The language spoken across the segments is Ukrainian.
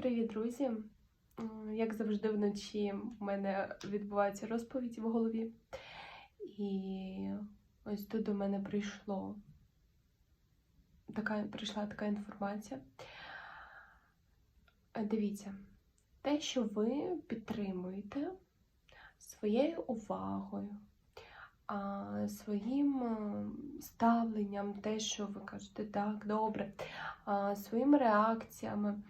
Привіт, друзі! Як завжди, вночі в мене відбувається розповідь в голові. І ось тут до мене прийшло така, прийшла така інформація. Е, Дивіться, те, що ви підтримуєте своєю увагою, своїм е, ставленням, те, що ви кажете, так, добре, своїми реакціями.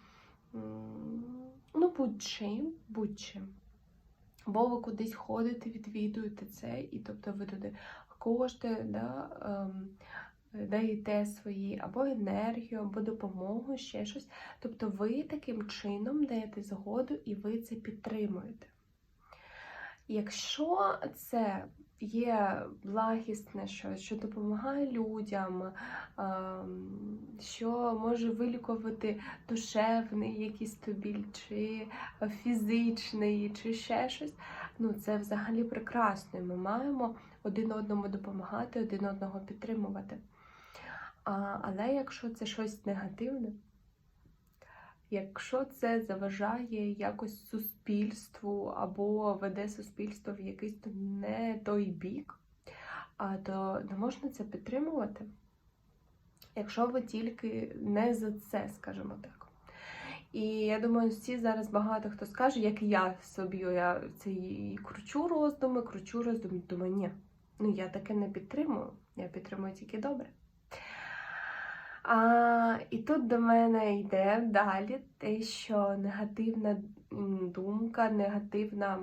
Ну, будь-чим, будь-чим. Бо ви кудись ходите, відвідуєте це, і тобто ви туди кошти да, ем, даєте свої або енергію, або допомогу, ще щось. Тобто ви таким чином даєте згоду і ви це підтримуєте. Якщо це є благісне щось, що допомагає людям, ем, що може вилікувати душевний якийсь то біль, чи фізичний, чи ще щось, ну це взагалі прекрасно. і Ми маємо один одному допомагати, один одного підтримувати. Але якщо це щось негативне, якщо це заважає якось суспільству або веде суспільство в якийсь не той бік, то не можна це підтримувати, якщо ви тільки не за це, скажімо так. І я думаю, всі зараз багато хто скаже, як і я собі, я це і кручу роздуми, кручу роздуми, думаю, ні, ну я таке не підтримую, я підтримую тільки добре. А, і тут до мене йде далі те, що негативна думка, негативна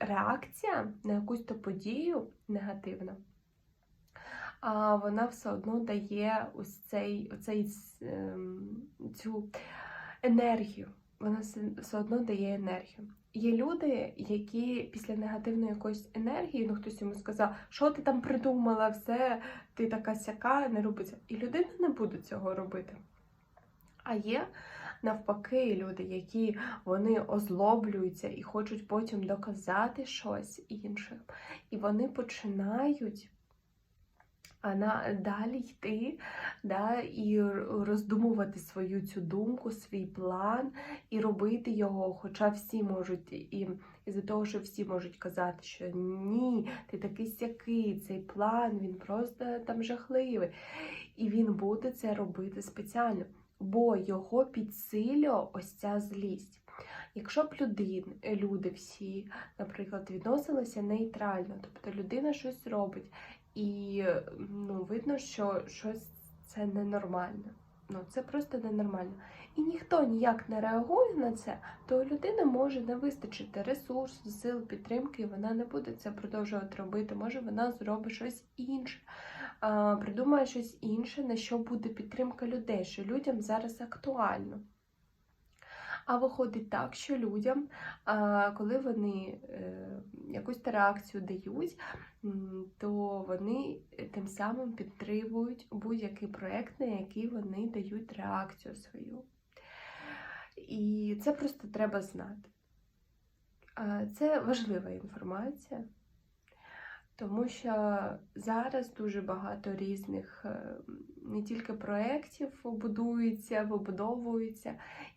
реакція на якусь то подію негативна, а вона все одно дає ось цей, оцей, ем, цю енергію. Вона все одно дає енергію. Є люди, які після негативної якоїсь енергії, ну хтось йому сказав, що ти там придумала, все, ти така сяка, не роби це. І людина не буде цього робити. А є навпаки люди, які вони озлоблюються і хочуть потім доказати щось іншим. І вони починають на далі йти да, і роздумувати свою цю думку, свій план і робити його. Хоча всі можуть, і із-за того, що всі можуть казати, що ні, ти такий сякий, цей план, він просто там жахливий. І він буде це робити спеціально, бо його підсилює ось ця злість. Якщо б людин, люди всі, наприклад, відносилися нейтрально, тобто людина щось робить, і ну, видно, що щось це ненормально. Ну, це просто ненормально. І ніхто ніяк не реагує на це, то у людини може не вистачити ресурсу, сил, підтримки, і вона не буде це продовжувати робити. Може, вона зробить щось інше, придумає щось інше, на що буде підтримка людей, що людям зараз актуально. А виходить так, що людям, коли вони е, якусь реакцію дають, то вони тим самим підтримують будь-який проєкт, на який вони дають реакцію свою. І це просто треба знати. Це важлива інформація, тому що зараз дуже багато різних е, не тільки проєктів будується, вибудовується,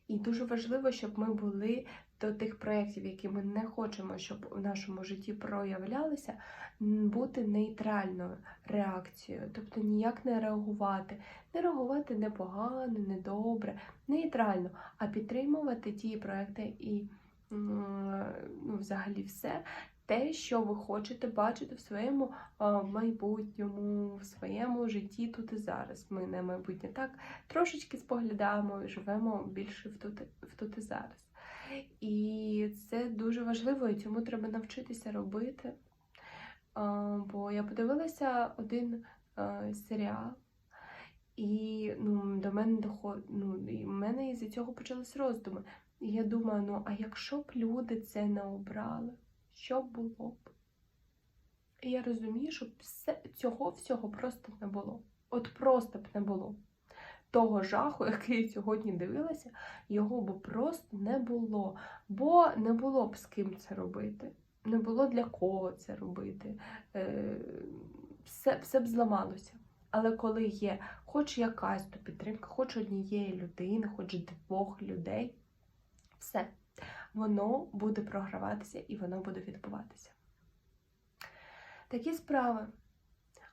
і дуже важливо, щоб ми були до тих проєктів, які ми не хочемо, щоб у нашому житті проявлялися, бути нейтральною реакцією, тобто ніяк не реагувати, не реагувати непогано, недобре, нейтрально, а підтримувати ті проекти і ну, взагалі все. Те, що ви хочете бачити в своєму майбутньому, в своєму житті тут і зараз. Ми на майбутнє так трошечки споглядаємо і живемо більше в тут, в тут і зараз. І це дуже важливо, і цьому треба навчитися робити. Бо я подивилася один серіал, і ну, до мене доход... ну, і в мене із-за цього почались роздуми. І я думаю, ну а якщо б люди це не обрали, що було б? І я розумію, що цього всього просто не було. От просто б не було. Того жаху, який я сьогодні дивилася, його б просто не було. Бо не було б з ким це робити. Не було для кого це робити. Е, все, все б зламалося. Але коли є хоч якась то підтримка, хоч однієї людини, хоч двох людей, Все. Воно буде програватися і воно буде відбуватися. Такі справи.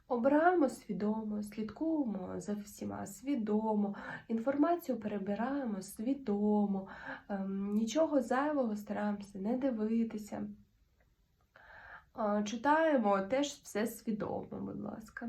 Обираємо свідомо, слідкуємо за всіма свідомо, інформацію перебираємо свідомо, ем, нічого зайвого стараємося не дивитися. Читаємо теж все свідомо, будь ласка.